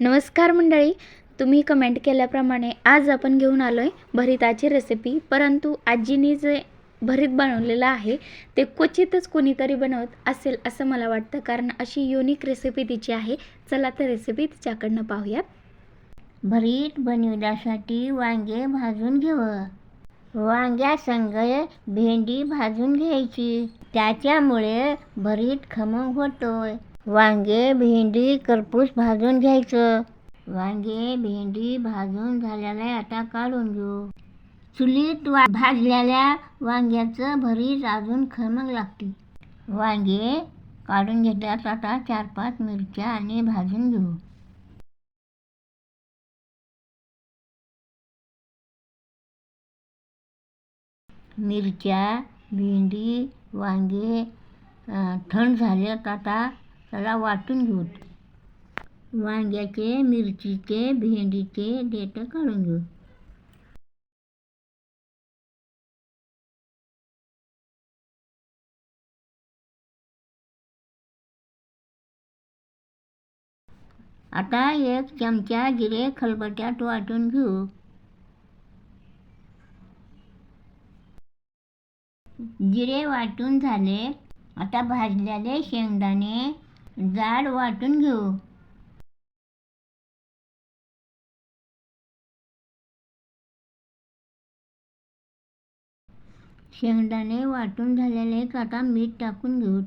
नमस्कार मंडळी. तुम्ही कमेंट केल्याप्रमाणे आज आपण घेऊन आलो आहे भरिताची रेसिपी परंतु आजीने जे भरीत बनवलेलं आहे ते क्वचितच कोणीतरी बनवत असेल असं मला वाटतं. कारण अशी युनिक रेसिपी तिची आहे. चला तर रेसिपी तिच्याकडनं पाहूयात. भरीत बनविण्यासाठी वांगे भाजून घेव. वांग्यासंग भेंडी भाजून घ्यायची. त्याच्यामुळे भरीत खमंग होतोय. वांगे भेंडी करपूस भाजून घ्यायचं. वांगे भेंडी भाजून झाल्याला आता काढून घेऊ. चुलीत वा भाजलेल्या वांग्याचं भरीत अजून खमंग लागते. वांगे काढून घेतात आता चार पाच मिरच्या आणि भाजून घेऊ. मिरच्या भेंडी वांगे थंड झाले आता त्याला वाटून घेऊ. वांग्याचे मिरचीचे भेंडीचे देठ काढून घेऊ. आता एक चमचा जिरे खलबट्यात वाटून घेऊ. जिरे वाटून झाले. आता भाजलेले शेंगदाणे जाड वाटून घेऊ. शेंगदाणे वाटून झालेले आता मीठ टाकून घेऊ.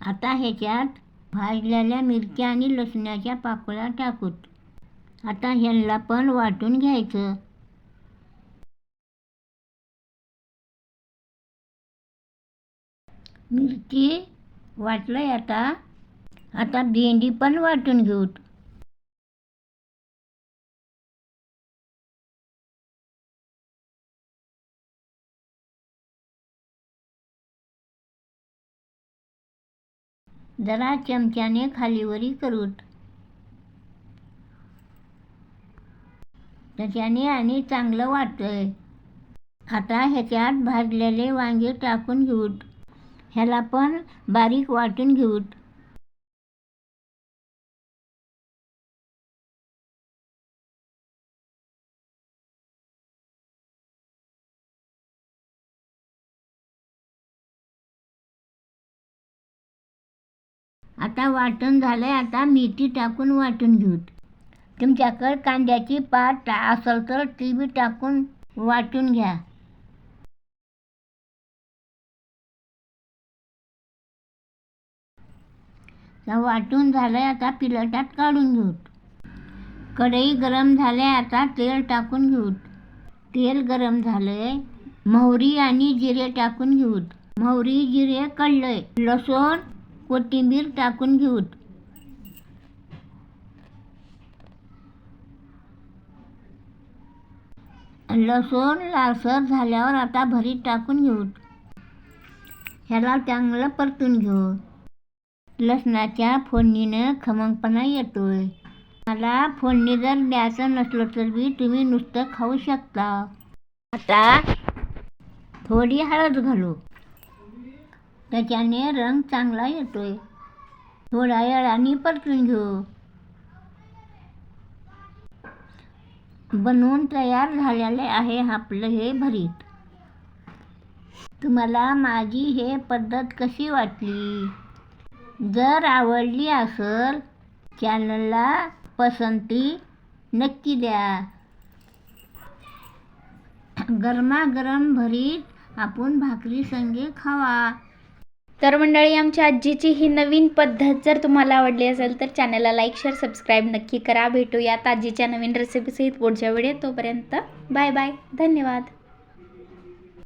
आता ह्याच्यात भाजलेल्या मिरच्या आणि लसणाच्या पाकळ्या टाकूत. आता ह्यांना पण वाटून घ्यायचं. मिरची वाटलंय आता. आता भेंडी पण वाटून घेऊ. जरा चमच्याने खालीवरी करूत त्याच्याने आणि चांगलं वाटतंय. आता ह्याच्यात भाजलेले वांगे टाकून घेऊत ह्याला पण बारीक वाटून घेऊत आता वाटण झालंय आता मेथी टाकून वाटून घेऊत तुमच्याकडे कांद्याची पात असेल तर ती बी टाकून वाटून घ्या. वाटून झालंय आता पिलटात काढून घेऊत कढई गरम झाले आता तेल टाकून घेऊत तेल गरम झालंय मोहरी आणि जिरे टाकून घेऊत मोहरी जिरे कळलंय लसूण कोथिंबीर टाकून घेऊत लसूण लालसर झाल्यावर आता भरीत टाकून घेऊत ह्याला चांगलं परतून घेऊ. लसणाच्या फोडणीनं खमंगपणा येतोय. मला फोडणी जर द्यायचं नसलं तर बी तुम्ही नुसतं खाऊ शकता. आता थोडी हळद घालू. त्याच्याने रंग चांगला येतोय. थोड्या वेळाने परतून घेऊ बनवून तयार झालेले आहे आपलं हे भरीत. तुम्हाला माझी हे पद्धत कशी वाटली? जर आवडली असेल चॅनलला पसंती नक्की द्या. गरमागरम भरीत आपण भाकरी संगे खावा. तर मंडळी आमच्या आजीची ही नवीन पद्धत जर तुम्हाला आवडली असेल तर चॅनलला लाईक शेअर सबस्क्राईब नक्की करा. भेटूयात आजीच्या नवीन रेसिपीसहित पुढच्या वेळेत. तोपर्यंत बाय बाय धन्यवाद.